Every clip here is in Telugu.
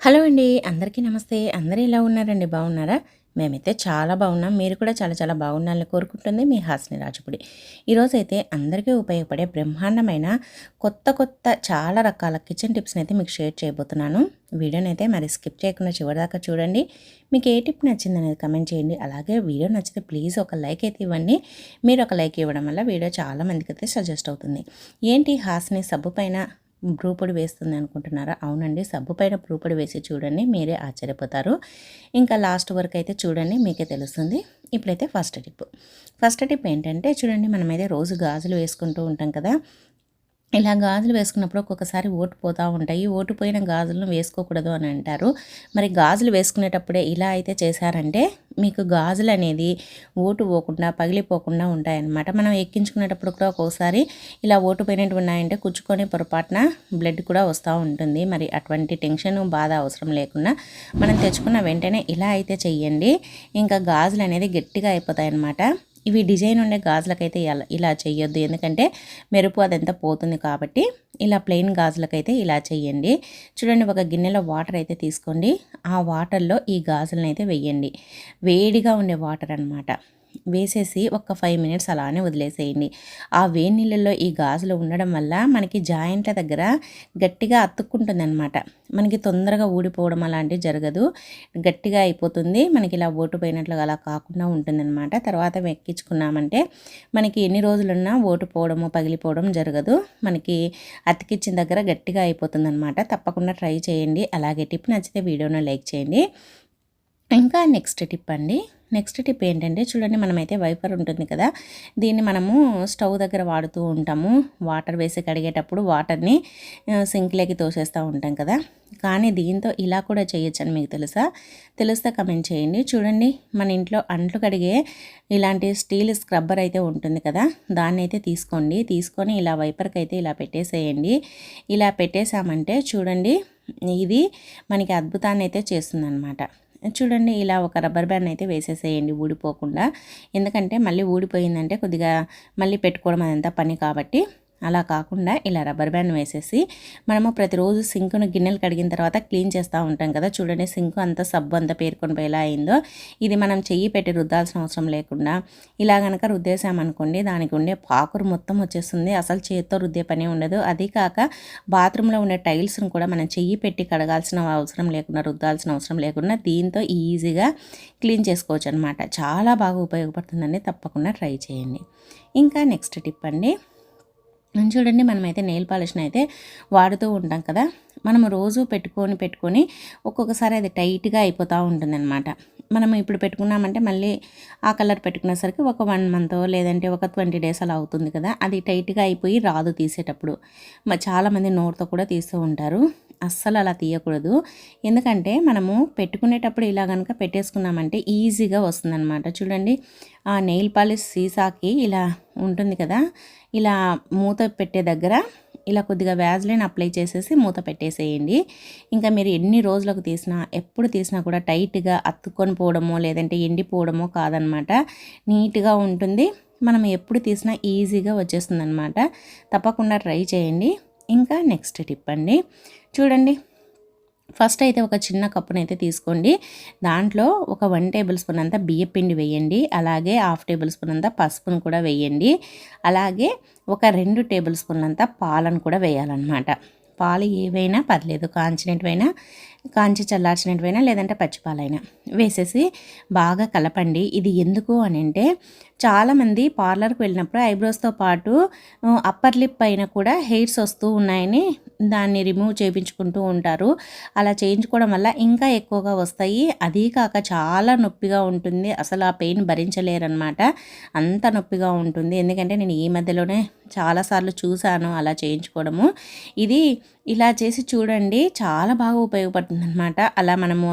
హలో అండి అందరికీ నమస్తే. అందరూ ఎలా ఉన్నారండి? బాగున్నారా? మేమైతే చాలా బాగున్నాం. మీరు కూడా చాలా చాలా బాగున్నారని కోరుకుంటుంది మీ హాస్ని రాజుపుడి. ఈరోజైతే అందరికీ ఉపయోగపడే బ్రహ్మాండమైన కొత్త కొత్త చాలా రకాల కిచెన్ టిప్స్ని అయితే మీకు షేర్ చేయబోతున్నాను. వీడియోని అయితే మరి స్కిప్ చేయకుండా చివరిదాకా చూడండి. మీకు ఏ టిప్ నచ్చింది అనేది కమెంట్ చేయండి. అలాగే వీడియో నచ్చితే ప్లీజ్ ఒక లైక్ అయితే ఇవ్వండి. మీరు ఒక లైక్ ఇవ్వడం వల్ల వీడియో చాలా మందికి అయితే సజెస్ట్ అవుతుంది. ఏంటి హాస్ని సబ్బు పైన బ్రూపొడి వేస్తుంది అనుకుంటున్నారా? అవునండి. సబ్బు పైన బ్రూపొడి వేసి చూడండి మీరే ఆశ్చర్యపోతారు. ఇంకా లాస్ట్ వరకు అయితే చూడండి మీకే తెలుస్తుంది. ఇప్పుడైతే ఫస్ట్ టిప్. ఫస్ట్ టిప్ ఏంటంటే చూడండి మనమైతే రోజు గాజులు వేసుకుంటూ ఉంటాం కదా ఇలా గాజులు వేసుకున్నప్పుడు ఒక్కొక్కసారి ఓటు పోతూ ఉంటాయి. ఓటు పోయిన గాజులను వేసుకోకూడదు అని అంటారు. మరి గాజులు వేసుకునేటప్పుడే ఇలా అయితే చేశారంటే మీకు గాజులు అనేది ఓటు పోకుండా పగిలిపోకుండా ఉంటాయన్నమాట. మనం ఎక్కించుకునేటప్పుడు కూడా ఒక్కోసారి ఇలా ఓటు పోయినట్టు ఉన్నాయంటే కుచ్చుకొని పొరపాటున బ్లడ్ కూడా వస్తూ ఉంటుంది. మరి అటువంటి టెన్షన్ బాధ అవసరం లేకుండా మనం తెచ్చుకున్న వెంటనే ఇలా అయితే చెయ్యండి. ఇంకా గాజులు అనేది గట్టిగా అయిపోతాయి అన్నమాట ఇవి డిజైన్ ఉండే గాజులకైతే ఇలా ఇలా చేయొద్దు ఎందుకంటే మెరుపు అదంతా పోతుంది కాబట్టి ఇలా ప్లెయిన్ గాజులకైతే ఇలా చేయండి చూడండి ఒక గిన్నెలో వాటర్ అయితే తీసుకోండి. ఆ వాటర్లో ఈ గాజులను అయితే వేయండి. వేడిగా ఉండే వాటర్ అనమాట వేసేసి ఒక ఫైవ్ మినిట్స్ అలానే వదిలేసేయండి. ఆ వేడి నీళ్ళల్లో ఈ గాజులు ఉండడం వల్ల మనకి జాయింట్ల దగ్గర గట్టిగా అతుక్కుంటుంది అనమాట మనకి తొందరగా ఊడిపోవడం అలాంటివి జరగదు. గట్టిగా అయిపోతుంది. మనకి ఇలా ఓటు పోయినట్లుగా అలా కాకుండా ఉంటుందన్నమాట. తర్వాత ఎక్కించుకున్నామంటే మనకి ఎన్ని రోజులున్నా ఓటుపోవడము పగిలిపోవడం జరగదు. మనకి అతికిచ్చిన దగ్గర గట్టిగా అయిపోతుంది అనమాట తప్పకుండా ట్రై చేయండి. అలాగే టిప్ నచ్చితే వీడియోను లైక్ చేయండి. ఇంకా నెక్స్ట్ టిప్ అండి. నెక్స్ట్ టిప్ ఏంటంటే చూడండి మనమైతే వైపర్ ఉంటుంది కదా దీన్ని మనము స్టవ్ దగ్గర వాడుతూ ఉంటాము. వాటర్ వేసి కడిగేటప్పుడు వాటర్ని సింక్లోకి తోసేస్తూ ఉంటాం కదా. కానీ దీంతో ఇలా కూడా చేయొచ్చని మీకు తెలుసా? తెలిస్తే కమెంట్ చేయండి. చూడండి మన ఇంట్లో అంట్లు కడిగే ఇలాంటి స్టీల్ స్క్రబ్బర్ అయితే ఉంటుంది కదా దాన్ని అయితే తీసుకోండి. తీసుకొని ఇలా వైపర్కి అయితే ఇలా పెట్టేసేయండి. ఇలా పెట్టేసామంటే చూడండి ఇది మనకి అద్భుతాన్ని అయితే చేస్తుందన్నమాట. చూడండి ఇలా ఒక రబ్బర్ బ్యాండ్ అయితే వేసేసేయండి ఊడిపోకుండా. ఎందుకంటే మళ్ళీ ఊడిపోయిందంటే కొద్దిగా మళ్ళీ పెట్టుకోవడం అదంతా పని కాబట్టి అలా కాకుండా ఇలా రబ్బర్ బ్యాండ్ వేసేసి మనము ప్రతిరోజు సింక్ను గిన్నెలు కడిగిన తర్వాత క్లీన్ చేస్తూ ఉంటాం కదా. చూడండి సింక్ అంతా సబ్బు అంతా పేర్కొని పోయేలా అయిందో. ఇది మనం చెయ్యి పెట్టి రుద్దాల్సిన అవసరం లేకుండా ఇలా కనుక రుద్దేశామనుకోండి దానికి ఉండే పాకురు మొత్తం వచ్చేస్తుంది. అసలు చేత్తో రుద్దే పని ఉండదు. అది కాక బాత్రూంలో ఉండే టైల్స్ను కూడా మనం చెయ్యి పెట్టి కడగాల్సిన అవసరం లేకుండా రుద్దాల్సిన అవసరం లేకుండా దీంతో ఈజీగా క్లీన్ చేసుకోవచ్చు అనమాట చాలా బాగా ఉపయోగపడుతుందండి. తప్పకుండా ట్రై చేయండి. ఇంకా నెక్స్ట్ టిప్ అండి. చూడండి మనమైతే నెయిల్ పాలిష్ని అయితే వాడుతూ ఉంటాం కదా. మనం రోజు పెట్టుకొని పెట్టుకొని ఒక్కొక్కసారి అది టైట్గా అయిపోతూ ఉంటుందన్నమాట. మనం ఇప్పుడు పెట్టుకున్నామంటే మళ్ళీ ఆ కలర్ పెట్టుకునేసరికి ఒక వన్ మంత్ లేదంటే ఒక ట్వంటీ డేస్ అలా అవుతుంది కదా. అది టైట్గా అయిపోయి రాదు తీసేటప్పుడు. చాలామంది నోట్తో కూడా తీస్తూ ఉంటారు. అస్సలు అలా తీయకూడదు. ఎందుకంటే మనము పెట్టుకునేటప్పుడు ఇలా కనుక పెట్టేసుకున్నామంటే ఈజీగా వస్తుందన్నమాట. చూడండి ఆ నెయిల్ పాలిష్ సీసాకి ఇలా ఉంటుంది కదా. ఇలా మూత పెట్టే దగ్గర ఇలా కొద్దిగా వ్యాజ్లైన్ అప్లై చేసేసి మూత పెట్టేసేయండి. ఇంకా మీరు ఎన్ని రోజులకు తీసినా ఎప్పుడు తీసినా కూడా టైట్గా అత్తుకొని పోవడమో లేదంటే ఎండిపోవడమో కాదనమాట. నీట్గా ఉంటుంది. మనం ఎప్పుడు తీసినా ఈజీగా వచ్చేస్తుంది అనమాట తప్పకుండా ట్రై చేయండి. ఇంకా నెక్స్ట్ టిప్ అండి. చూడండి ఫస్ట్ అయితే ఒక చిన్న కప్పునైతే తీసుకోండి. దాంట్లో ఒక వన్ టేబుల్ స్పూన్ అంతా బియ్యం పిండి వేయండి. అలాగే హాఫ్ టేబుల్ స్పూన్ అంతా పసుపును కూడా వేయండి. అలాగే ఒక రెండు టేబుల్ స్పూన్లంతా పాలను కూడా వేయాలన్నమాట. పాలు ఏవైనా పర్లేదు కాంచినటువైనా కాంచి చల్లార్చినటువైనా లేదంటే పచ్చిపాలైనా వేసేసి బాగా కలపండి. ఇది ఎందుకు అని అంటే చాలామంది పార్లర్కి వెళ్ళినప్పుడు ఐబ్రోస్తో పాటు అప్పర్ లిప్ పైన కూడా హెయిర్స్ వస్తూ ఉన్నాయని దాన్ని రిమూవ్ చేయించుకుంటూ ఉంటారు. అలా చేయించుకోవడం వల్ల ఇంకా ఎక్కువగా వస్తాయి. అదీ కాక చాలా నొప్పిగా ఉంటుంది. అసలు ఆ పెయిన్ భరించలేరనమాట అంత నొప్పిగా ఉంటుంది. ఎందుకంటే నేను ఈ మధ్యలోనే చాలాసార్లు చూశాను అలా చేయించుకోవడము. ఇది ఇలా చేసి చూడండి. చాలా బాగా ఉపయోగపడుతుంది. అనమాట అలా మనము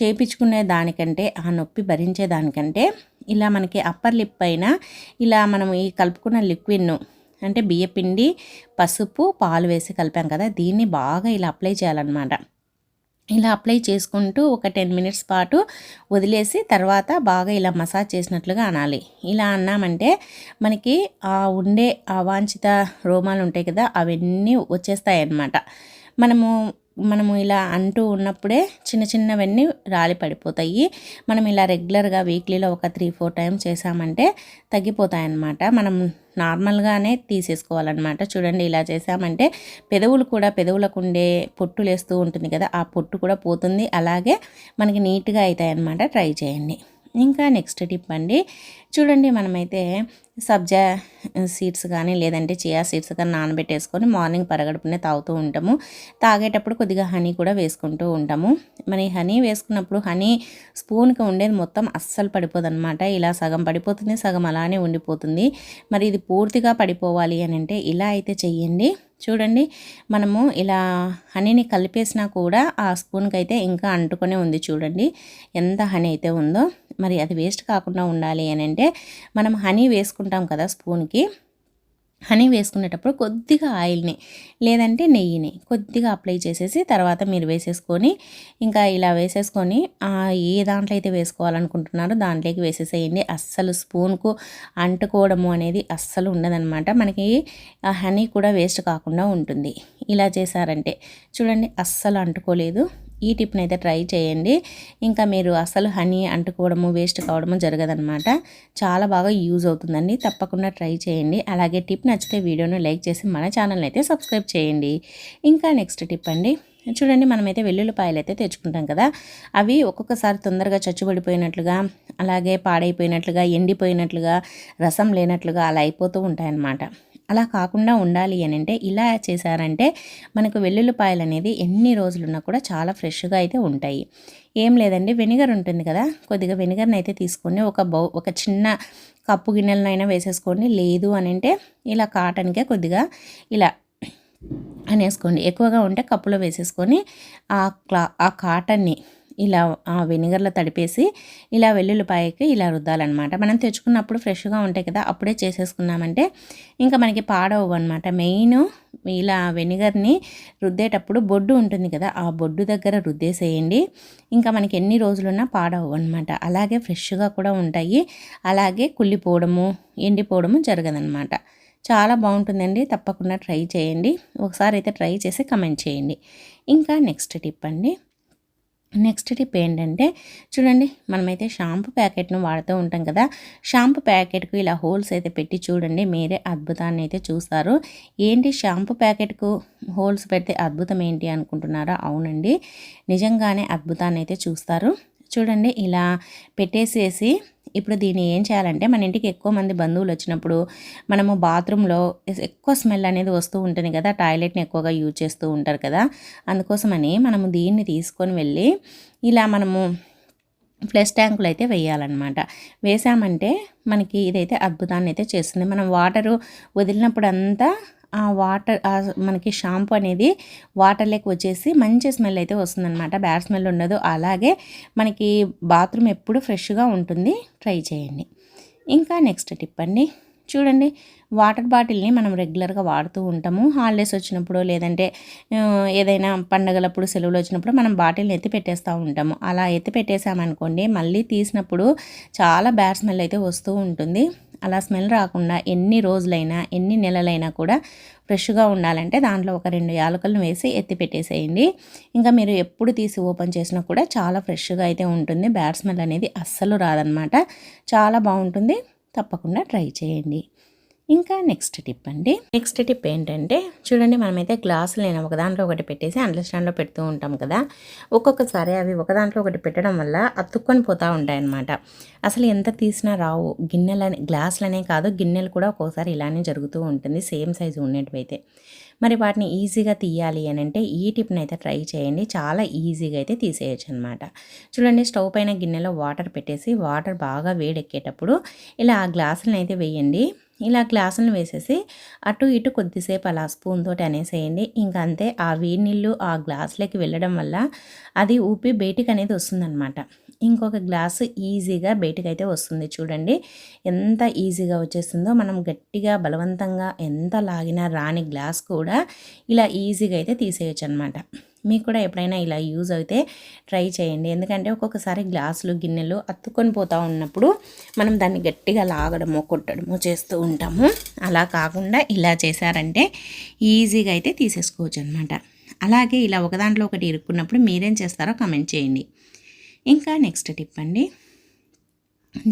చేయించుకునే దానికంటే ఆ నొప్పి భరించే దానికంటే ఇలా మనకి అప్పర్ లిప్ పైన ఇలా మనం ఈ కలుపుకున్న లిక్విడ్ను అంటే బియ్యపిండి పసుపు పాలు వేసి కలిపాం కదా దీన్ని బాగా ఇలా అప్లై చేయాలన్నమాట. ఇలా అప్లై చేసుకుంటూ ఒక టెన్ మినిట్స్ పాటు వదిలేసి తర్వాత బాగా ఇలా మసాజ్ చేసినట్లుగా అనాలి. ఇలా అన్నామంటే మనకి ఆ ఉండే అవాంఛిత రోమాలు ఉంటాయి కదా అవన్నీ వచ్చేస్తాయి అన్నమాట మనము మనము ఇలా అంటూ ఉన్నప్పుడే చిన్న చిన్నవన్నీ రాలి పడిపోతాయి. మనం ఇలా రెగ్యులర్గా వీక్లీలో ఒక త్రీ ఫోర్ టైమ్స్ చేసామంటే తగ్గిపోతాయి అన్నమాట మనం నార్మల్గానే తీసేసుకోవాలన్నమాట. చూడండి ఇలా చేసామంటే పెదవులు కూడా పెదవులకు ఉండే పొట్టు లేస్తూ ఉంటుంది కదా ఆ పొట్టు కూడా పోతుంది. అలాగే మనకి నీట్గా అవుతాయి అన్నమాట ట్రై చేయండి. ఇంకా నెక్స్ట్ టిప్ అండి. చూడండి మనమైతే సబ్జా సీడ్స్ కానీ లేదంటే చియా సీడ్స్ కానీ నానబెట్టేసుకొని మార్నింగ్ పరగడుపునే తాగుతూ ఉంటాము. తాగేటప్పుడు కొద్దిగా హనీ కూడా వేసుకుంటూ ఉంటాము. మరి హనీ వేసుకున్నప్పుడు హనీ స్పూన్కి ఉండేది మొత్తం అస్సలు పడిపోదన్నమాట. ఇలా సగం పడిపోతుంది సగం అలానే ఉండిపోతుంది. మరి ఇది పూర్తిగా పడిపోవాలి అని అంటే ఇలా అయితే చెయ్యండి. చూడండి మనము ఇలా హనీని కలిపేసినా కూడా ఆ స్పూన్కి అయితే ఇంకా అంటుకొనే ఉంది చూడండి ఎంత హనీ అయితే ఉందో. మరి అది వేస్ట్ కాకుండా ఉండాలి అని అంటే మనం హనీ వేసుకుంటాం కదా స్పూన్కి హనీ వేసుకునేటప్పుడు కొద్దిగా ఆయిల్ని లేదంటే నెయ్యిని కొద్దిగా అప్లై చేసేసి తర్వాత మీరు వేసేసుకొని ఇంకా ఇలా వేసేసుకొని ఏ దాంట్లో అయితే వేసుకోవాలనుకుంటున్నారో దాంట్లోకి వేసేసేయండి. అస్సలు స్పూన్కు అంటుకోవడము అనేది అస్సలు ఉండదనమాట మనకి ఆ హనీ కూడా వేస్ట్ కాకుండా ఉంటుంది. ఇలా చేశారంటే చూడండి అస్సలు అంటుకోలేదు. ఈ టిప్ని అయితే ట్రై చేయండి. ఇంకా మీరు అసలు హనీ అంటుకోవడము వేస్ట్ కావడము జరగదనమాట చాలా బాగా యూజ్ అవుతుందండి. తప్పకుండా ట్రై చేయండి. అలాగే టిప్ నచ్చితే వీడియోను లైక్ చేసి మన ఛానల్ని అయితే సబ్స్క్రైబ్ చేయండి. ఇంకా నెక్స్ట్ టిప్ అండి. చూడండి మనమైతే వెల్లుల్లిపాయలు అయితే తెచ్చుకుంటాం కదా. అవి ఒక్కొక్కసారి తొందరగా చచ్చుబడిపోయినట్లుగా అలాగే పాడైపోయినట్లుగా ఎండిపోయినట్లుగా రసం లేనట్లుగా అలా అయిపోతూ ఉంటాయన్నమాట. అలా కాకుండా ఉండాలి అని అంటే ఇలా చేశారంటే మనకు వెల్లుల్లిపాయలు అనేది ఎన్ని రోజులున్నా కూడా చాలా ఫ్రెష్గా అయితే ఉంటాయి. ఏం లేదండి వెనిగర్ ఉంటుంది కదా కొద్దిగా వెనిగర్ని అయితే తీసుకొని ఒక బౌ ఒక చిన్న కప్పు గిన్నెలనైనా వేసేసుకోండి. లేదు అని అంటే ఇలా కాటన్కే కొద్దిగా ఇలా అనేసుకోండి. ఎక్కువగా ఉంటే కప్పులో వేసేసుకొని ఆ క్లా ఆ కాటన్ని ఇలా ఆ వెనిగర్లో తడిపేసి ఇలా వెల్లుల్లిపాయకి ఇలా రుద్దాలన్నమాట. మనం తెచ్చుకున్నప్పుడు ఫ్రెష్గా ఉంటాయి కదా అప్పుడే చేసేసుకున్నామంటే ఇంకా మనకి పాడవు అనమాట మెయిన్ ఇలా వెనిగర్ని రుద్దేటప్పుడు బొడ్డు ఉంటుంది కదా ఆ బొడ్డు దగ్గర రుద్దేసేయండి. ఇంకా మనకి ఎన్ని రోజులున్నా పాడవు అనమాట అలాగే ఫ్రెష్గా కూడా ఉంటాయి. అలాగే కుళ్ళిపోవడము ఎండిపోవడము జరగదనమాట చాలా బాగుంటుందండి. తప్పకుండా ట్రై చేయండి. ఒకసారి అయితే ట్రై చేసి కమెంట్ చేయండి. ఇంకా నెక్స్ట్ టిప్ అండి. నెక్స్ట్ టిప్ ఏంటంటే చూడండి మనమైతే షాంపూ ప్యాకెట్ను వాడుతూ ఉంటాం కదా. షాంపూ ప్యాకెట్కు ఇలా హోల్స్ అయితే పెట్టి చూడండి మీరే అద్భుతాన్ని అయితే చూస్తారు. ఏంటి షాంపూ ప్యాకెట్కు హోల్స్ పెడితే అద్భుతం ఏంటి అనుకుంటున్నారా? అవునండి. నిజంగానే అద్భుతాన్ని అయితే చూస్తారు. చూడండి ఇలా పెట్టేసేసి ఇప్పుడు దీన్ని ఏం చేయాలంటే మన ఇంటికి ఎక్కువ మంది బంధువులు వచ్చినప్పుడు మనము బాత్రూంలో ఎక్కువ స్మెల్ అనేది వస్తూ ఉంటుంది కదా టాయిలెట్ని ఎక్కువగా యూజ్ చేస్తూ ఉంటారు కదా. అందుకోసమని మనము దీన్ని తీసుకొని వెళ్ళి ఇలా మనము ఫ్లెష్ ట్యాంకులు అయితే వేయాలన్నమాట. వేసామంటే మనకి ఇదైతే అద్భుతాన్ని అయితే చేస్తుంది. మనం వాటరు వదిలినప్పుడు అంతా ఆ వాటర్ మనకి షాంపూ అనేది వాటర్లోకి వచ్చేసి మంచి స్మెల్ అయితే వస్తుందన్నమాట. బ్యాడ్ స్మెల్ ఉండదు. అలాగే మనకి బాత్రూమ్ ఎప్పుడు ఫ్రెష్గా ఉంటుంది. ట్రై చేయండి. ఇంకా నెక్స్ట్ టిప్ అండి. చూడండి వాటర్ బాటిల్ని మనం రెగ్యులర్గా వాడుతూ ఉంటాము. హాలిడేస్ వచ్చినప్పుడు లేదంటే ఏదైనా పండగలప్పుడు సెలవులు వచ్చినప్పుడు మనం బాటిల్ని ఎత్తి పెట్టేస్తూ ఉంటాము. అలా ఎత్తి పెట్టేసామనుకోండి మళ్ళీ తీసినప్పుడు చాలా బ్యాడ్ స్మెల్ అయితే వస్తూ ఉంటుంది. అలా స్మెల్ రాకుండా ఎన్ని రోజులైనా ఎన్ని నెలలైనా కూడా ఫ్రెష్గా ఉండాలంటే దాంట్లో ఒక రెండు యాలకులను వేసి ఎత్తి పెట్టేసేయండి. ఇంకా మీరు ఎప్పుడు తీసి ఓపెన్ చేసినా కూడా చాలా ఫ్రెష్గా అయితే ఉంటుంది. బ్యాడ్ స్మెల్ అనేది అస్సలు రాదనమాట. చాలా బాగుంటుంది. తప్పకుండా ట్రై చేయండి. ఇంకా నెక్స్ట్ టిప్ అండి. నెక్స్ట్ టిప్ ఏంటంటే చూడండి మనమైతే గ్లాసులు నేను ఒక దాంట్లో ఒకటి పెట్టేసి అండర్ స్టాండ్లో పెడుతూ ఉంటాం కదా. ఒక్కొక్కసారి అవి ఒక దాంట్లో ఒకటి పెట్టడం వల్ల అతుక్కొని పోతూ ఉంటాయన్నమాట. అసలు ఎంత తీసినా రావు. గిన్నెలని గ్లాసులనే కాదు గిన్నెలు కూడా ఒక్కోసారి ఇలానే జరుగుతూ ఉంటుంది. సేమ్ సైజు ఉన్నట్టువైతే మరి వాటిని ఈజీగా తీయాలి అని అంటే ఈ టిప్ని అయితే ట్రై చేయండి. చాలా ఈజీగా అయితే తీసేయచ్చు అనమాట చూడండి స్టవ్ పైన గిన్నెలో వాటర్ పెట్టేసి వాటర్ బాగా వేడెక్కేటప్పుడు ఇలా ఆ గ్లాసులను అయితే వేయండి. ఇలా గ్లాసులను వేసేసి అటు ఇటు కొద్దిసేపు అలా స్పూన్ తోటి అనేసేయండి. ఇంకా అంతే ఆ వేడి నీళ్ళు ఆ గ్లాసులోకి వెళ్ళడం వల్ల అది ఊపి బయటికి అనేది వస్తుందన్నమాట. ఇంకొక గ్లాసు ఈజీగా బయటకైతే అయితే వస్తుంది చూడండి. ఎంత ఈజీగా వచ్చేస్తుందో మనం గట్టిగా బలవంతంగా ఎంత లాగినా రాని గ్లాస్ కూడా ఇలా ఈజీగా అయితే తీసేయచ్చు అనమాట మీకు కూడా ఎప్పుడైనా ఇలా యూజ్ అయితే ట్రై చేయండి. ఎందుకంటే ఒక్కొక్కసారి గ్లాసులు గిన్నెలు అత్తుకొని పోతూ ఉన్నప్పుడు మనం దాన్ని గట్టిగా లాగడమో కొట్టడమో చేస్తూ ఉంటాము. అలా కాకుండా ఇలా చేశారంటే ఈజీగా అయితే తీసేసుకోవచ్చు అనమాట అలాగే ఇలా ఒక దాంట్లో ఒకటి ఇరుక్కున్నప్పుడు మీరేం చేస్తారో కమెంట్ చేయండి. ఇంకా నెక్స్ట్ టిప్ అండి.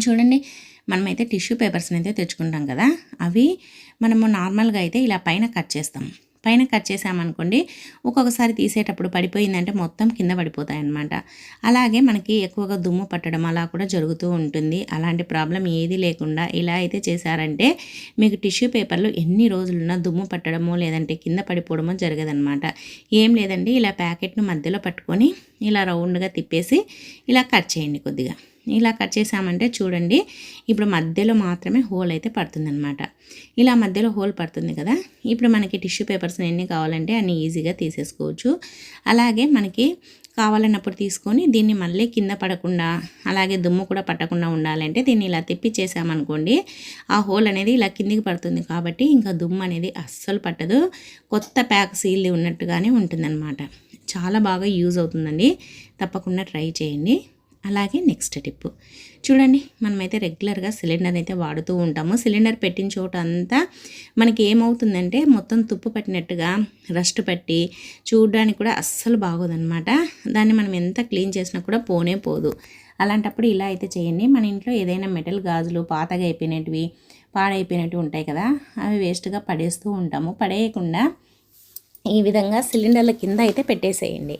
చూడండి మనమైతే టిష్యూ పేపర్స్ని అయితే తెచ్చుకుంటాం కదా అవి మనము నార్మల్గా అయితే ఇలా పైన కట్ చేస్తాం. పైన కట్ చేసామనుకోండి ఒక్కొక్కసారి తీసేటప్పుడు పడిపోయిందంటే మొత్తం కింద పడిపోతాయి అన్నమాట అలాగే మనకి ఎక్కువగా దుమ్ము పట్టడం అలా కూడా జరుగుతూ ఉంటుంది. అలాంటి ప్రాబ్లం ఏది లేకుండా ఇలా అయితే చేశారంటే మీకు టిష్యూ పేపర్లు ఎన్ని రోజులున్నా దుమ్ము పట్టడమో లేదంటే కింద పడిపోవడమో జరగదనమాట ఏం లేదండి ఇలా ప్యాకెట్ను మధ్యలో పట్టుకొని ఇలా రౌండ్గా తిప్పేసి ఇలా కట్ చేయండి కొద్దిగా. ఇలా కట్ చేసామంటే చూడండి ఇప్పుడు మధ్యలో మాత్రమే హోల్ అయితే పడుతుందన్నమాట. ఇలా మధ్యలో హోల్ పడుతుంది కదా ఇప్పుడు మనకి టిష్యూ పేపర్స్ ఎన్ని కావాలంటే అన్ని ఈజీగా తీసేసుకోవచ్చు. అలాగే మనకి కావాలన్నప్పుడు తీసుకొని దీన్ని మళ్ళీ కింద పడకుండా అలాగే దుమ్ము కూడా పట్టకుండా ఉండాలంటే దీన్ని ఇలా తిప్పి చేసామనుకోండి ఆ హోల్ అనేది ఇలా కిందికి పడుతుంది కాబట్టి ఇంకా దుమ్ము అనేది అస్సలు పట్టదు. కొత్త ప్యాక్ సీల్ది ఉన్నట్టుగానే ఉంటుందన్నమాట. చాలా బాగా యూజ్ అవుతుందండి. తప్పకుండా ట్రై చేయండి. అలాగే నెక్స్ట్ టిప్ చూడండి మనమైతే రెగ్యులర్గా సిలిండర్ అయితే వాడుతూ ఉంటాము. సిలిండర్ పెట్టిన చోట అంతా మనకి ఏమవుతుందంటే మొత్తం తుప్పు పట్టినట్టుగా రస్ట్ పట్టి చూడడానికి కూడా అస్సలు బాగోదన్నమాట. దాన్ని మనం ఎంత క్లీన్ చేసినా కూడా పోనే పోదు. అలాంటప్పుడు ఇలా అయితే చేయండి. మన ఇంట్లో ఏదైనా మెటల్ గాజులు పాతగా అయిపోయినవి పాడైపోయినట్టు ఉంటాయి కదా అవి వేస్ట్గా పడేస్తూ ఉంటాము. పడేయకుండా ఈ విధంగా సిలిండర్ల కింద అయితే పెట్టేసేయండి.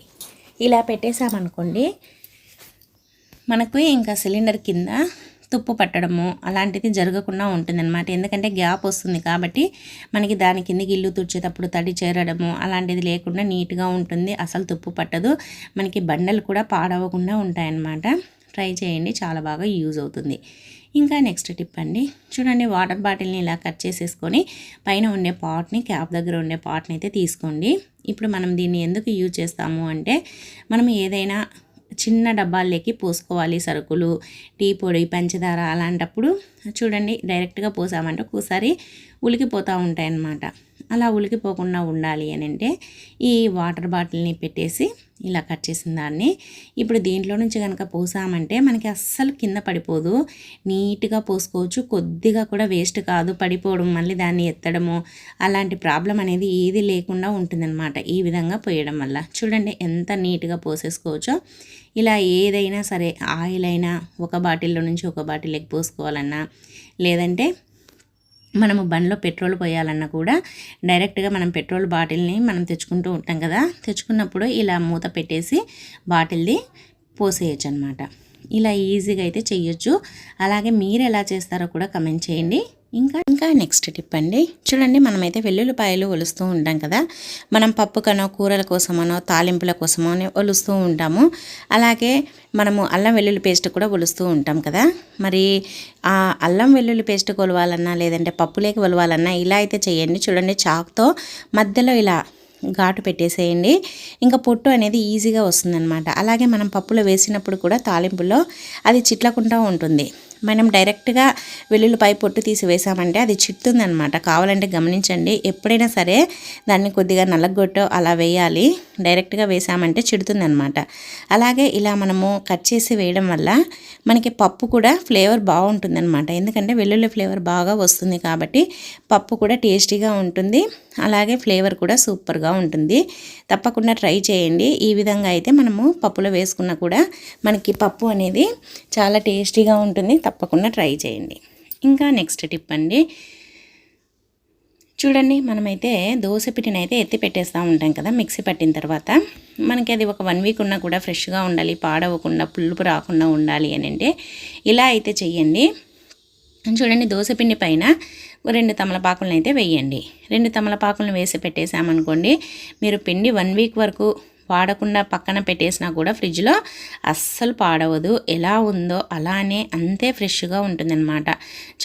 ఇలా పెట్టేసామనుకోండి మనకు ఇంకా సిలిండర్ కింద తుప్పు పట్టడము అలాంటిది జరగకుండా ఉంటుందన్నమాట. ఎందుకంటే గ్యాప్ వస్తుంది కాబట్టి మనకి దాని కిందకి ఇల్లు తుడిచేటప్పుడు తడి చేరడము అలాంటిది లేకుండా నీట్గా ఉంటుంది. అసలు తుప్పు పట్టదు. మనకి బండలు కూడా పాడవకుండా ఉంటాయన్నమాట. ట్రై చేయండి. చాలా బాగా యూజ్ అవుతుంది. ఇంకా నెక్స్ట్ టిప్ అండి. చూడండి వాటర్ బాటిల్ని ఇలా కట్ చేసేసుకొని పైన ఉండే పాట్ని క్యాప్ దగ్గర ఉండే పాట్ని అయితే తీసుకోండి. ఇప్పుడు మనం దీన్ని ఎందుకు యూజ్ చేస్తాము అంటే మనం ఏదైనా చిన్న డబ్బాల్లోకి పోసుకోవాలి సరుకులు టీ పొడి పంచదార అలాంటప్పుడు చూడండి డైరెక్ట్గా పోసామంటే ఒక్కోసారి ఉలికిపోతూ ఉంటాయన్నమాట. అలా ఉలికిపోకుండా ఉండాలి అని అంటే ఈ వాటర్ బాటిల్ని పెట్టేసి ఇలా కట్ చేసిన దాన్ని ఇప్పుడు దీంట్లో నుంచి కనుక పోసామంటే మనకి అస్సలు కింద పడిపోదు. నీట్గా పోసుకోవచ్చు. కొద్దిగా కూడా వేస్ట్ కాదు. పడిపోవడం మళ్ళీ దాన్ని ఎత్తడము అలాంటి ప్రాబ్లం అనేది ఏది లేకుండా ఉంటుందన్నమాట ఈ విధంగా పోయడం వల్ల. చూడండి ఎంత నీట్గా పోసేసుకోవచ్చో. ఇలా ఏదైనా సరే ఆయిల్ అయినా ఒక బాటిల్లో నుంచి ఒక బాటిల్కి పోసుకోవాలన్నా లేదంటే మనము బండ్లో పెట్రోల్ పోయాలన్నా కూడా డైరెక్ట్గా మనం పెట్రోల్ బాటిల్ని మనం తెచ్చుకుంటూ ఉంటాం కదా. తెచ్చుకున్నప్పుడు ఇలా మూత పెట్టేసి బాటిల్ది పోసేయచ్చు అనమాట ఇలా ఈజీగా అయితే చేయొచ్చు అలాగే మీరు ఎలా చేస్తారో కూడా కమెంట్ చేయండి. ఇంకా ఇంకా నెక్స్ట్ టిప్ అండి. చూడండి మనమైతే వెల్లుల్లిపాయలు ఒలుస్తూ ఉంటాం కదా. మనం పప్పుకనో కూరల కోసమనో తాలింపుల కోసమో ఒలుస్తూ ఉంటాము. అలాగే మనము అల్లం వెల్లుల్లి పేస్ట్ కూడా ఒలుస్తూ ఉంటాం కదా. మరి ఆ అల్లం వెల్లుల్లి పేస్ట్ కొలవాలన్నా లేదంటే పప్పులేకి ఒలవాలన్నా ఇలా అయితే చేయండి. చూడండి చాక్తో మధ్యలో ఇలా ఘాటు పెట్టేసేయండి. ఇంకా పొట్టు అనేది ఈజీగా వస్తుందన్నమాట. అలాగే మనం పప్పులో వేసినప్పుడు కూడా తాలింపులో అది చిట్లకుండా ఉంటుంది. మనం డైరెక్ట్గా వెల్లుల్లిపాయ పొట్టు తీసి వేసామంటే అది చిట్టుందనమాట కావాలంటే గమనించండి. ఎప్పుడైనా సరే దాన్ని కొద్దిగా నల్లగొట్టో అలా వేయాలి. డైరెక్ట్గా వేసామంటే చిడుతుందనమాట అలాగే ఇలా మనము కట్ చేసి వేయడం వల్ల మనకి పప్పు కూడా ఫ్లేవర్ బాగుంటుందన్నమాట. ఎందుకంటే వెల్లుల్లి ఫ్లేవర్ బాగా వస్తుంది కాబట్టి పప్పు కూడా టేస్టీగా ఉంటుంది. అలాగే ఫ్లేవర్ కూడా సూపర్గా ఉంటుంది. తప్పకుండా ట్రై చేయండి. ఈ విధంగా అయితే మనము పప్పులో వేసుకున్నా కూడా మనకి పప్పు అనేది చాలా టేస్టీగా ఉంటుంది. తప్పకుండా ట్రై చేయండి. ఇంకా నెక్స్ట్ టిప్ అండి. చూడండి మనమైతే దోశ పిండినైతే అయితే ఎత్తి పెట్టేస్తూ ఉంటాం కదా మిక్సీ పట్టిన తర్వాత. మనకి అది ఒక వన్ వీక్ ఉన్నా కూడా ఫ్రెష్గా ఉండాలి పాడవకుండా పులుపు రాకుండా ఉండాలి అని అంటే ఇలా అయితే చెయ్యండి. చూడండి దోశ పిండి పైన రెండు తమలపాకులను అయితే వేయండి. రెండు తమలపాకులను వేసి పెట్టేసామనుకోండి మీరు పిండి వన్ వీక్ వరకు వాడకుండా పక్కన పెట్టేసినా కూడా ఫ్రిడ్జ్లో అస్సలు పాడవదు. ఎలా ఉందో అలానే అంతే ఫ్రెష్గా ఉంటుందన్నమాట.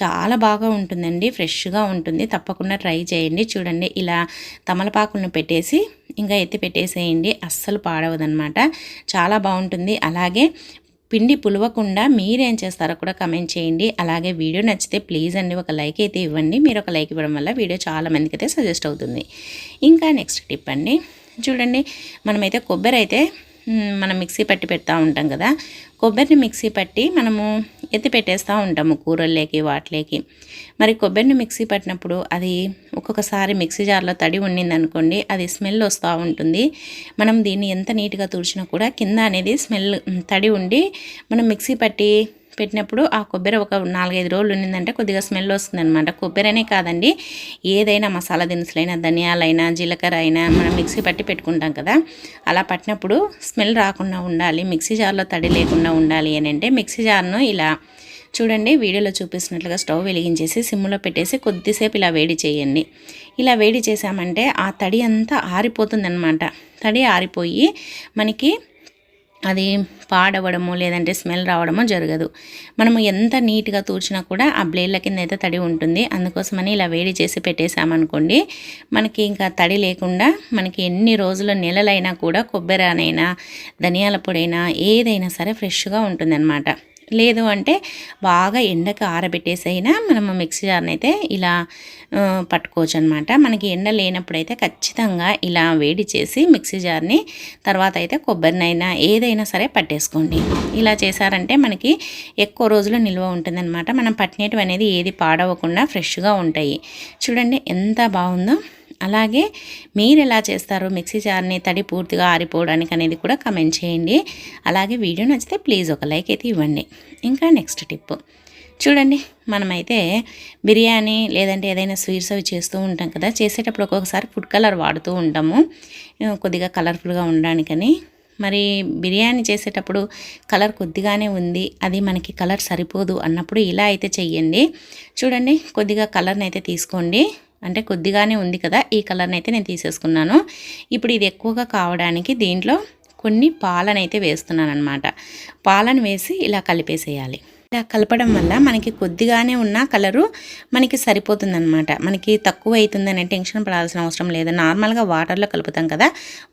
చాలా బాగా ఉంటుందండి ఫ్రెష్గా ఉంటుంది. తప్పకుండా ట్రై చేయండి. చూడండి ఇలా తమలపాకులను పెట్టేసి ఇంకా ఎత్తి పెట్టేసేయండి. అస్సలు పాడవదనమాట చాలా బాగుంటుంది. అలాగే పిండి పులవకుండా మీరేం చేస్తారో కూడా కమెంట్ చేయండి. అలాగే వీడియో నచ్చితే ప్లీజ్ అండి ఒక లైక్ అయితే ఇవ్వండి. మీరు ఒక లైక్ ఇవ్వడం వల్ల వీడియో చాలా మందికి అయితే సజెస్ట్ అవుతుంది. ఇంకా నెక్స్ట్ టిప్ అండి. చూడండి మనమైతే కొబ్బరి అయితే మనం మిక్సీ పట్టి పెడతా ఉంటాం కదా. కొబ్బరిని మిక్సీ పట్టి మనము ఎత్తి పెట్టేస్తూ ఉంటాము కూరల్లోకి వాటిలోకి. మరి కొబ్బరిని మిక్సీ పట్టినప్పుడు అది ఒక్కొక్కసారి మిక్సీ జార్లో తడి ఉండింది అనుకోండి అది స్మెల్ వస్తూ ఉంటుంది. మనం దీన్ని ఎంత నీట్గా తుడిచినా కూడా కింద అనేది స్మెల్ తడి ఉండి మనం మిక్సీ పట్టి పెట్టినప్పుడు ఆ కొబ్బరి ఒక నాలుగైదు రోజులు ఉన్నిందంటే కొద్దిగా స్మెల్ వస్తుంది అనమాట కొబ్బరి అనే కాదండి ఏదైనా మసాలా దినుసులైనా ధనియాలైనా జీలకర్ర అయినా మనం మిక్సీ పట్టి పెట్టుకుంటాం కదా. అలా పట్టినప్పుడు స్మెల్ రాకుండా ఉండాలి మిక్సీ జార్లో తడి లేకుండా ఉండాలి అని అంటే మిక్సీ జార్ను ఇలా చూడండి వీడియోలో చూపిస్తున్నట్లుగా స్టవ్ వెలిగించేసి సిమ్లో పెట్టేసి కొద్దిసేపు ఇలా వేడి చేయండి. ఇలా వేడి చేసామంటే ఆ తడి అంతా ఆరిపోతుంది తడి ఆరిపోయి మనకి అది పాడవడము లేదంటే స్మెల్ రావడము జరగదు. మనము ఎంత నీట్గా తూర్చినా కూడా ఆ బ్లేడ్ల కింద అయితే తడి ఉంటుంది. అందుకోసమని ఇలా వేడి చేసి పెట్టేసామనుకోండి మనకి ఇంకా తడి లేకుండా మనకి ఎన్ని రోజులు నెలలైనా కూడా కొబ్బరినైనా ధనియాల పొడైనా ఏదైనా సరే ఫ్రెష్గా ఉంటుందన్నమాట. లేదు అంటే బాగా ఎండకు ఆరబెట్టేసైనా మనం మిక్సీ జార్ని అయితే ఇలా పట్టుకోవచ్చు అనమాట మనకి ఎండ లేనప్పుడైతే ఖచ్చితంగా ఇలా వేడి చేసి మిక్సీ జార్ని తర్వాత అయితే కొబ్బరినైనా ఏదైనా సరే పట్టేసుకోండి. ఇలా చేశారంటే మనకి ఎక్కువ రోజులు నిల్వ ఉంటుందన్నమాట. మనం పట్టినవి అనేది ఏది పాడవకుండా ఫ్రెష్గా ఉంటాయి. చూడండి ఎంత బాగుందో. అలాగే మీరు ఎలా చేస్తారు మిక్సీ జార్ని తడి పూర్తిగా ఆరిపోవడానికి అనేది కూడా కమెంట్ చేయండి. అలాగే వీడియో నచ్చితే ప్లీజ్ ఒక లైక్ అయితే ఇవ్వండి. ఇంకా నెక్స్ట్ టిప్ చూడండి మనమైతే బిర్యానీ లేదంటే ఏదైనా స్వీట్స్ అవి చేస్తూ ఉంటాం కదా చేసేటప్పుడు ఒక్కొక్కసారి ఫుడ్ కలర్ వాడుతూ ఉంటాము. కొద్దిగా కలర్ఫుల్గా ఉండడానికని. మరి బిర్యానీ చేసేటప్పుడు కలర్ కొద్దిగానే ఉంది అది మనకి కలర్ సరిపోదు అన్నప్పుడు ఇలా అయితే చెయ్యండి. చూడండి కొద్దిగా కలర్ని అయితే తీసుకోండి. అంటే కొద్దిగానే ఉంది కదా ఈ కలర్ని అయితే నేను తీసేసుకున్నాను. ఇప్పుడు ఇది ఎక్కువగా కావడానికి దీంట్లో కొన్ని పాలనైతే వేస్తున్నాను అనమాట పాలను వేసి ఇలా కలిపేసేయాలి. ఇలా కలపడం వల్ల మనకి కొద్దిగానే ఉన్న కలరు మనకి సరిపోతుందనమాట మనకి తక్కువ అవుతుందని టెన్షన్ పడాల్సిన అవసరం లేదు. నార్మల్గా వాటర్లో కలుపుతాం కదా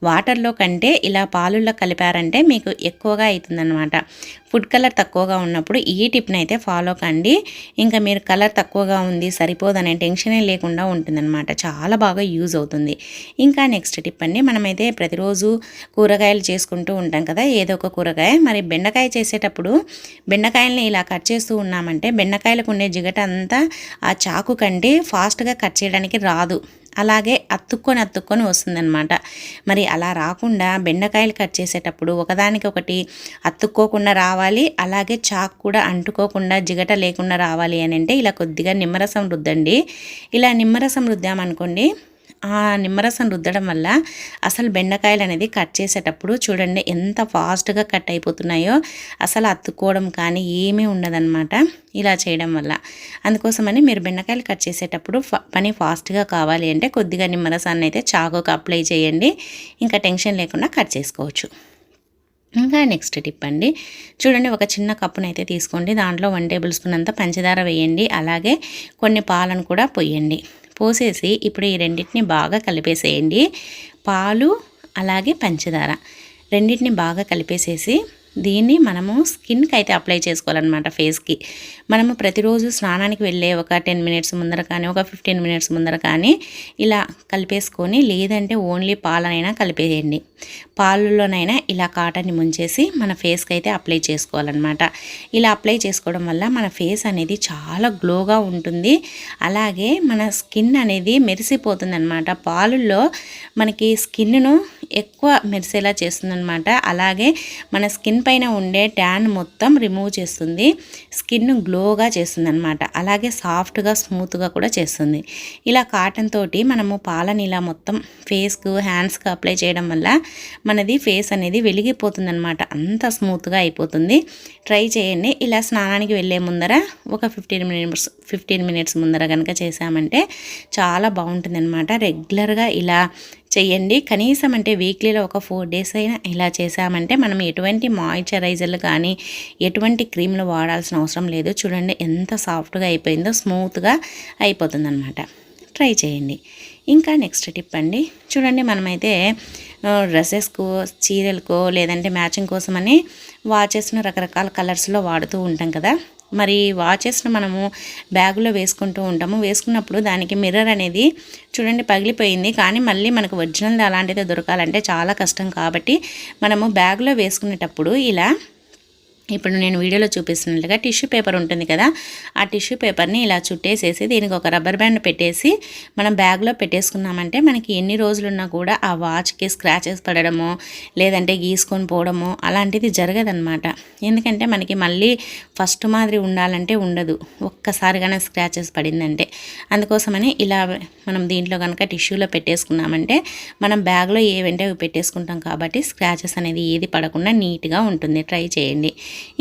వాటర్లో కంటే ఇలా పాలుల్లో కలిపారంటే మీకు ఎక్కువగా అవుతుందనమాట ఫుడ్ కలర్ తక్కువగా ఉన్నప్పుడు ఈ టిప్ని అయితే ఫాలో కండి. ఇంకా మీరు కలర్ తక్కువగా ఉంది సరిపోదనే టెన్షనే లేకుండా ఉంటుందన్నమాట. చాలా బాగా యూజ్ అవుతుంది. ఇంకా నెక్స్ట్ టిప్ అండి మనమైతే ప్రతిరోజు కూరగాయలు చేసుకుంటూ ఉంటాం కదా ఏదో ఒక కూరగాయ. మరి బెండకాయ చేసేటప్పుడు బెండకాయలని ఇలా కట్ చేస్తూ ఉన్నామంటే బెండకాయలకు ఉండే జిగట అంతా ఆ చాకు కంటే ఫాస్ట్గా కట్ చేయడానికి రాదు. అలాగే అత్తుక్కొని అతుక్కొని వస్తుందన్నమాట. మరి అలా రాకుండా బెండకాయలు కట్ చేసేటప్పుడు ఒకదానికొకటి అత్తుక్కోకుండా అతుక్కోకుండా రావాలి అలాగే చాక్ కూడా అంటుకోకుండా జిగట లేకుండా రావాలి అని అంటే ఇలా కొద్దిగా నిమ్మరసం రుద్దండి. ఇలా నిమ్మరసం రుద్దామనుకోండి ఆ నిమ్మరసం రుద్దడం వల్ల అసలు బెండకాయలు అనేది కట్ చేసేటప్పుడు చూడండి ఎంత ఫాస్ట్గా కట్ అయిపోతున్నాయో. అసలు అత్తుకోవడం కానీ ఏమీ ఉండదన్నమాట ఇలా చేయడం వల్ల. అందుకోసమని మీరు బెండకాయలు కట్ చేసేటప్పుడు పని ఫాస్ట్గా కావాలి అంటే కొద్దిగా నిమ్మరసాన్ని అయితే చాకుకు అప్లై చేయండి. ఇంకా టెన్షన్ లేకుండా కట్ చేసుకోవచ్చు. ఇంకా నెక్స్ట్ టిప్ అండి. చూడండి ఒక చిన్న కప్పునైతే తీసుకోండి. దాంట్లో వన్ టేబుల్ స్పూన్ అంతా పంచదార వేయండి. అలాగే కొన్ని పాలను కూడా పొయ్యండి. పోసేసి ఇప్పుడు ఈ రెండింటిని బాగా కలిపేసేయండి. పాలు అలాగే పంచదార. రెండింటిని బాగా కలిపేసేసి దీన్ని మనము స్కిన్కి అయితే అప్లై చేసుకోవాలన్నమాట ఫేస్కి. మనము ప్రతిరోజు స్నానానికి వెళ్ళే ఒక టెన్ మినిట్స్ ముందర కానీ ఒక ఫిఫ్టీన్ మినిట్స్ ముందర కానీ ఇలా కలిపేసుకొని లేదంటే ఓన్లీ పాలనైనా కలిపేయండి. పాలులోనైనా ఇలా కాటన్ని ముంచేసి మన ఫేస్కి అయితే అప్లై చేసుకోవాలన్నమాట. ఇలా అప్లై చేసుకోవడం వల్ల మన ఫేస్ అనేది చాలా గ్లోగా ఉంటుంది. అలాగే మన స్కిన్ అనేది మెరిసిపోతుంది అనమాట పాలుల్లో మనకి స్కిన్ను ఎక్కువ మెరిసేలా చేస్తుందనమాట అలాగే మన స్కిన్ పైన ఉండే ట్యాన్ మొత్తం రిమూవ్ చేస్తుంది. స్కిన్ గ్లోగా చేస్తుంది అనమాట అలాగే సాఫ్ట్గా స్మూత్గా కూడా చేస్తుంది. ఇలా కాటన్ తోటి మనము పాలని ఇలా మొత్తం ఫేస్కు హ్యాండ్స్కి అప్లై చేయడం వల్ల మనది ఫేస్ అనేది వెలిగిపోతుంది అనమాట అంత స్మూత్గా అయిపోతుంది. ట్రై చేయండి. ఇలా స్నానానికి వెళ్ళే ముందర ఒక ఫిఫ్టీన్ మినిట్స్ ఫిఫ్టీన్ మినిట్స్ ముందర కనుక చేసామంటే చాలా బాగుంటుంది అనమాట రెగ్యులర్గా ఇలా చేయండి. కనీసం అంటే వీక్లీలో ఒక ఫోర్ డేస్ అయినా ఇలా చేసామంటే మనం ఎటువంటి మాయిశ్చరైజర్లు కానీ ఎటువంటి క్రీమ్లు వాడాల్సిన అవసరం లేదు. చూడండి ఎంత సాఫ్ట్గా అయిపోయిందో స్మూత్గా అయిపోతుంది అనమాట ట్రై చేయండి. ఇంకా నెక్స్ట్ టిప్ అండి. చూడండి మనమైతే డ్రెస్సెస్కో చీరలకో లేదంటే మ్యాచింగ్ కోసమని వాచెస్ను రకరకాల కలర్స్లో వాడుతూ ఉంటాం కదా. మరి వాచెస్ను మనము బ్యాగులో వేసుకుంటూ ఉంటాము. వేసుకున్నప్పుడు దానికి మిర్రర్ అనేది చూడండి పగిలిపోయింది. కానీ మళ్ళీ మనకు ఒరిజినల్ అలాంటిది దొరకాలంటే చాలా కష్టం కాబట్టి మనము బ్యాగులో వేసుకునేటప్పుడు ఇలా ఇప్పుడు నేను వీడియోలో చూపిస్తున్నట్లుగా టిష్యూ పేపర్ ఉంటుంది కదా ఆ టిష్యూ పేపర్ని ఇలా చుట్టేసేసి దీనికి ఒక రబ్బర్ బ్యాండ్ పెట్టేసి మనం బ్యాగ్లో పెట్టేసుకున్నామంటే మనకి ఎన్ని రోజులున్నా కూడా ఆ వాచ్కి స్క్రాచెస్ పడడము లేదంటే గీసుకొని పోవడము అలాంటిది జరగదనమాట ఎందుకంటే మనకి మళ్ళీ ఫస్ట్ మాదిరి ఉండాలంటే ఉండదు ఒక్కసారిగానే స్క్రాచెస్ పడిందంటే. అందుకోసమని ఇలా మనం దీంట్లో కనుక టిష్యూలో పెట్టేసుకున్నామంటే మనం బ్యాగ్లో ఏవంటే అవి పెట్టేసుకుంటాం కాబట్టి స్క్రాచెస్ అనేది ఏది పడకుండా నీట్గా ఉంటుంది. ట్రై చేయండి.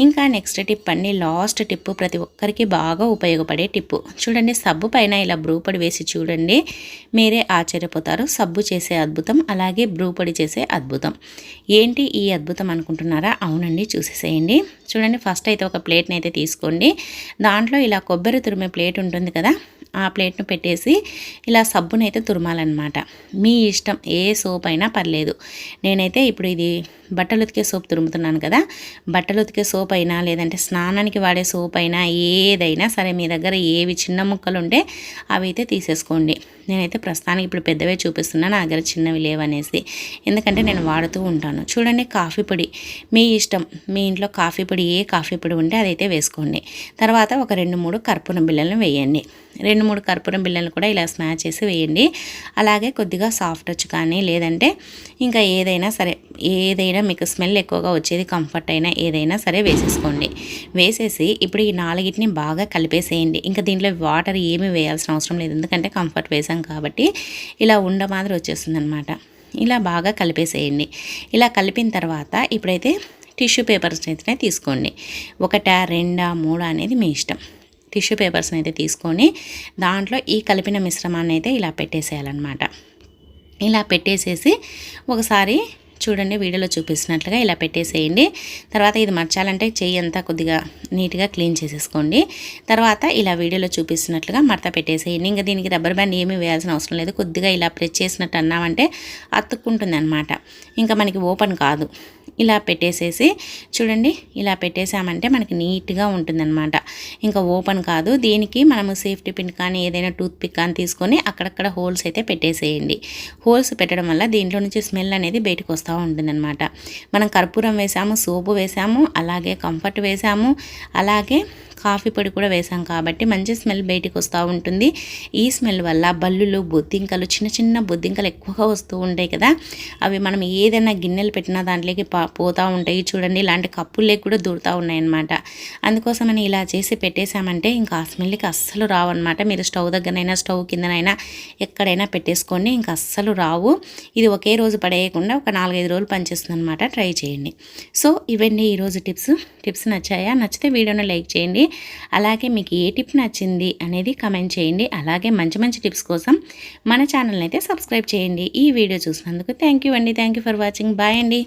ఇంకా నెక్స్ట్ టిప్ అండి లాస్ట్ టిప్ ప్రతి ఒక్కరికి బాగా ఉపయోగపడే టిప్పు చూడండి సబ్బు పైన ఇలా బ్రూపడి వేసి చూడండి మీరే ఆశ్చర్యపోతారు. సబ్బు చేసే అద్భుతం అలాగే బ్రూపడి చేసే అద్భుతం. ఏంటి ఈ అద్భుతం అనుకుంటున్నారా? అవునండి చూసేసేయండి. చూడండి ఫస్ట్ అయితే ఒక ప్లేట్ని అయితే తీసుకోండి. దాంట్లో ఇలా కొబ్బరి తురిమే ప్లేట్ ఉంటుంది కదా ఆ ప్లేట్ను పెట్టేసి ఇలా సబ్బునైతే తురమాలన్నమాట. మీ ఇష్టం ఏ సోప్ అయినా పర్లేదు. నేనైతే ఇప్పుడు ఇది బట్టలు ఉతికే సోప్ తురుముతున్నాను కదా. బట్టలు ఉతికే సోప్ అయినా లేదంటే స్నానానికి వాడే సోప్ అయినా ఏదైనా సరే మీ దగ్గర ఏవి చిన్న ముక్కలు ఉంటే అవి అయితే తీసేసుకోండి. నేనైతే ప్రస్తుతానికి ఇప్పుడు పెద్దవే చూపిస్తున్నాను నా దగ్గర చిన్నవి లేవనేసి. ఎందుకంటే నేను వాడుతూ ఉంటాను. చూడండి కాఫీ పొడి. మీ ఇష్టం మీ ఇంట్లో కాఫీ పొడి ఏ కాఫీ పొడి ఉంటే అదైతే వేసుకోండి. తర్వాత ఒక రెండు మూడు కర్పూరం బిళ్ళలను వేయండి. రెండు మూడు కర్పూరం బిళ్ళలు కూడా ఇలా స్మాచ్ చేసి వేయండి. అలాగే కొద్దిగా సాఫ్ట్ వచ్చి కానీ లేదంటే ఇంకా ఏదైనా సరే ఏదైనా మీకు స్మెల్ ఎక్కువగా వచ్చేది కంఫర్ట్ అయినా ఏదైనా సరే వేసేసుకోండి. వేసేసి ఇప్పుడు ఈ నాలుగిటిని బాగా కలిపేసేయండి. ఇంకా దీంట్లో వాటర్ ఏమీ వేయాల్సిన అవసరం లేదు. ఎందుకంటే కంఫర్ట్ వేసాం కాబట్టి ఇలా ఉండ మాదిరి వచ్చేస్తుంది అనమాట ఇలా బాగా కలిపేసేయండి. ఇలా కలిపిన తర్వాత ఇప్పుడైతే టిష్యూ పేపర్స్ అయితే తీసుకోండి. ఒకటా రెండా మూడా అనేది మీ ఇష్టం. టిష్యూ పేపర్స్ని అయితే తీసుకొని దాంట్లో ఈ కలిపిన మిశ్రమాన్ని అయితే ఇలా పెట్టేసేయాలన్నమాట. ఇలా పెట్టేసేసి ఒకసారి చూడండి వీడియోలో చూపిస్తున్నట్లుగా ఇలా పెట్టేసేయండి. తర్వాత ఇది మర్చాలంటే చెయ్యి అంతా కొద్దిగా నీట్గా క్లీన్ చేసేసుకోండి. తర్వాత ఇలా వీడియోలో చూపిస్తున్నట్లుగా మడత పెట్టేసేయండి. ఇంకా దీనికి రబ్బర్ బ్యాండ్ ఏమీ వేయాల్సిన అవసరం లేదు. కొద్దిగా ఇలా ప్రెస్ చేసినట్టు అన్నామంటే అతుక్కుంటుంది అనమాట ఇంకా మనకి ఓపెన్ కాదు. ఇలా పెట్టేసేసి చూడండి ఇలా పెట్టేసామంటే మనకి నీట్గా ఉంటుందన్నమాట. ఇంకా ఓపెన్ కాదు. దీనికి మనము సేఫ్టీ పిన్ కానీ ఏదైనా టూత్ పిక్ కానీ తీసుకొని అక్కడక్కడ హోల్స్ అయితే పెట్టేసేయండి. హోల్స్ పెట్టడం వల్ల దీంట్లో నుంచి స్మెల్ అనేది బయటకు వస్తూ ఉంటుందన్నమాట. మనం కర్పూరం వేసాము సోపు వేసాము అలాగే కంఫర్ట్ వేసాము అలాగే కాఫీ పొడి కూడా వేసాం కాబట్టి మంచి స్మెల్ బయటికి వస్తూ ఉంటుంది. ఈ స్మెల్ వల్ల బల్లులు బొద్దింకలు చిన్న చిన్న బొద్దింకలు ఎక్కువగా వస్తూ ఉంటాయి కదా. అవి మనం ఏదైనా గిన్నెలు పెట్టినా దాంట్లోకి పోతూ ఉంటాయి. చూడండి ఇలాంటి కప్పులే కూడా దూరుతూ ఉన్నాయన్నమాట. అందుకోసమని ఇలా చేసి పెట్టేశామంటే ఇంకా ఆ స్మెల్కి అస్సలు రావు అనమాట మీరు స్టవ్ దగ్గరైనా స్టవ్ కిందనైనా ఎక్కడైనా పెట్టేసుకోండి. ఇంకా అస్సలు రావు. ఇది ఒకే రోజు పడేయకుండా ఒక నాలుగైదు రోజులు పనిచేస్తుంది అనమాట ట్రై చేయండి. సో ఇవన్నీ ఈరోజు టిప్స్. టిప్స్ నచ్చాయా? నచ్చితే వీడియోని లైక్ చేయండి. అలాగే మీకు ఏ టిప్ నచ్చింది అనేది కమెంట్ చేయండి. అలాగే మంచి మంచి టిప్స్ కోసం మన ఛానల్ని అయితే సబ్స్క్రైబ్ చేయండి. ఈ వీడియో చూసినందుకు థ్యాంక్ యూ అండి. Thank you for watching. Bye అండి.